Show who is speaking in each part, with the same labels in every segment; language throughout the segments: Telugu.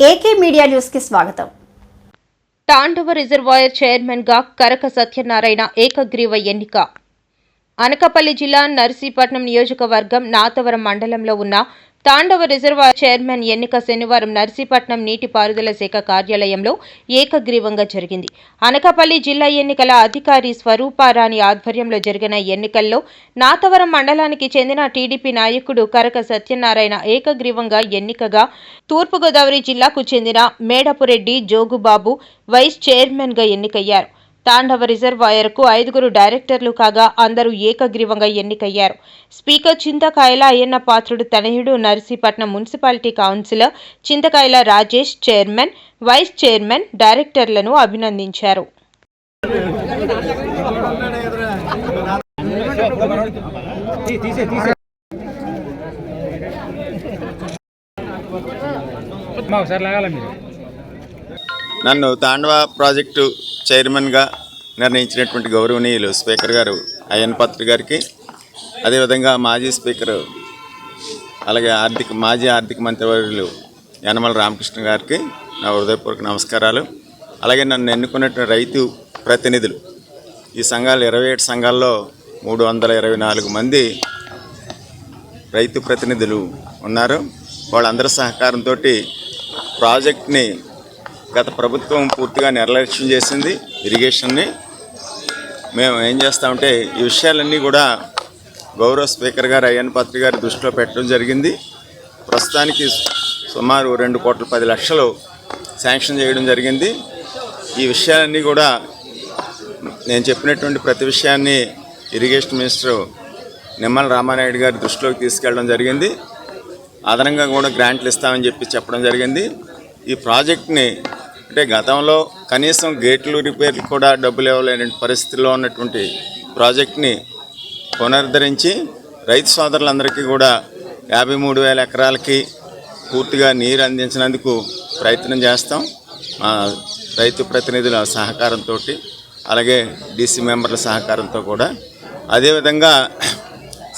Speaker 1: AK media న్యూస్కి స్వాగతం.
Speaker 2: తాండవ రిజర్వాయర్ చైర్మన్గా కరక సత్యనారాయణ ఏకగ్రీవ ఎన్నిక. అనకాపల్లి జిల్లా నర్సీపట్నం నియోజకవర్గం నాతవరం మండలంలో ఉన్న తాండవ రిజర్వాయర్ చైర్మన్ ఎన్నిక శనివారం నర్సీపట్నం నీటిపారుదల శాఖ కార్యాలయంలో ఏకగ్రీవంగా జరిగింది. అనకాపల్లి జిల్లా ఎన్నికల అధికారి స్వరూపారాణి ఆధ్వర్యంలో జరిగిన ఎన్నికల్లో నాతవరం మండలానికి చెందిన టీడీపీ నాయకుడు కరక సత్యనారాయణ ఏకగ్రీవంగా ఎన్నికగా తూర్పుగోదావరి జిల్లాకు చెందిన మేడపురెడ్డి జోగుబాబు వైస్ చైర్మన్గా ఎన్నికయ్యారు. తాండవ రిజర్వాయర్కు ఐదుగురు డైరెక్టర్లు కాగా అందరూ ఏకగ్రీవంగా ఎన్నికయ్యారు. స్పీకర్ చింతకాయల అయ్యన్న పాత్రుడు తనయుడు Narsipatnam municipality councillor Chintakayala Rajesh chairman vice chairman డైరెక్టర్లను అభినందించారు.
Speaker 3: మా ఒకసారి లాగాల మీరు?
Speaker 4: నన్ను తాండవ ప్రాజెక్టు చైర్మన్గా నిర్ణయించినటువంటి గౌరవనీయులు స్పీకర్ గారు అయ్యన్ పత్రి గారికి అదేవిధంగా మాజీ స్పీకర్ అలాగే ఆర్థిక మాజీ ఆర్థిక మంత్రివర్యులు యనమల రామకృష్ణ గారికి నా హృదయపూర్వక నమస్కారాలు. అలాగే నన్ను ఎన్నుకున్నటువంటి రైతు ప్రతినిధులు ఈ సంఘాలు ఇరవై ఏడు సంఘాల్లో మూడు వందల ఇరవై నాలుగు మంది రైతు ప్రతినిధులు ఉన్నారు. వాళ్ళందరి సహకారంతో ప్రాజెక్ట్ని గత ప్రభుత్వం పూర్తిగా నిర్లక్ష్యం చేసింది ఇరిగేషన్ని. మేము ఏం చేస్తామంటే ఈ విషయాలన్నీ కూడా గౌరవ స్పీకర్ గారు అయ్యన్ పత్రి గారి దృష్టిలో పెట్టడం జరిగింది. ప్రస్తుతానికి సుమారు రెండు కోట్ల పది లక్షలు శాంక్షన్ చేయడం జరిగింది. ఈ విషయాలన్నీ కూడా నేను చెప్పినటువంటి ప్రతి విషయాన్ని ఇరిగేషన్ మినిస్టర్ నిమ్మల రామానాయుడు గారి దృష్టిలోకి తీసుకెళ్ళడం జరిగింది. అదనంగా కూడా గ్రాంట్లు ఇస్తామని చెప్పి చెప్పడం జరిగింది. ఈ ప్రాజెక్ట్ని అంటే గతంలో కనీసం గేట్లు రిపేర్లు కూడా డబ్బులు ఇవ్వలేని పరిస్థితిలో ఉన్నటువంటి ప్రాజెక్ట్ని పునరుద్ధరించి రైతు సోదరులందరికీ కూడా యాభై మూడు వేల ఎకరాలకి పూర్తిగా నీరు అందించినందుకు ప్రయత్నం చేస్తాం. మా రైతు ప్రతినిధుల సహకారంతో అలాగే డీసీ మెంబర్ల సహకారంతో కూడా. అదేవిధంగా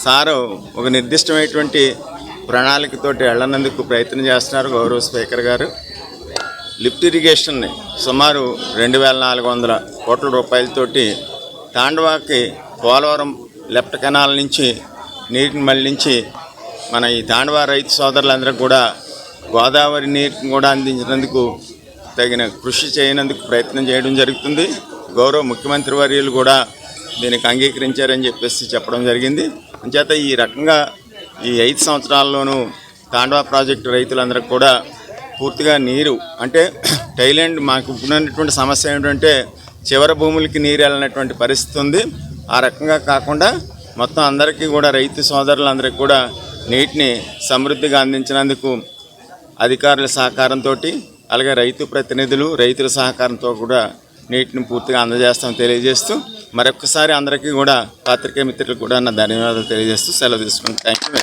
Speaker 4: సారు ఒక నిర్దిష్టమైనటువంటి ప్రణాళికతోటి వెళ్ళనందుకు ప్రయత్నం చేస్తున్నారు గౌరవ స్పీకర్ గారు. లిఫ్ట్ ఇరిగేషన్ని సుమారు రెండు వేల నాలుగు వందల కోట్ల రూపాయలతోటి తాండవాకి పోలవరం లెఫ్ట్ కెనాల్ నుంచి నీటిని మళ్ళించి మన ఈ తాండవా రైతు సోదరులందరికీ కూడా గోదావరి నీటిని కూడా అందించినందుకు తగిన కృషి చేయనందుకు ప్రయత్నం చేయడం జరుగుతుంది. గౌరవ ముఖ్యమంత్రి వర్యులు కూడా దీనికి అంగీకరించారని చెప్పేసి చెప్పడం జరిగింది. అంచేత ఈ రకంగా ఈ ఐదు సంవత్సరాల్లోనూ తాండవా ప్రాజెక్టు రైతులందరికీ కూడా పూర్తిగా నీరు అంటే థైలాండ్ మాకు ఉన్నటువంటి సమస్య ఏంటంటే చివరి భూములకి నీరు వెళ్ళినటువంటి పరిస్థితి ఉంది. ఆ రకంగా కాకుండా మొత్తం అందరికీ కూడా రైతు సోదరులందరికీ కూడా నీటిని సమృద్ధిగా అందించినందుకు అధికారుల సహకారంతో అలాగే రైతు ప్రతినిధులు రైతుల సహకారంతో కూడా నీటిని పూర్తిగా అందజేస్తాం తెలియజేస్తూ మరొకసారి అందరికీ కూడా పాత్రికేయ మిత్రులకు కూడా నా ధన్యవాదాలు తెలియజేస్తూ సెలవు తీసుకుంటాను థ్యాంక్ యూ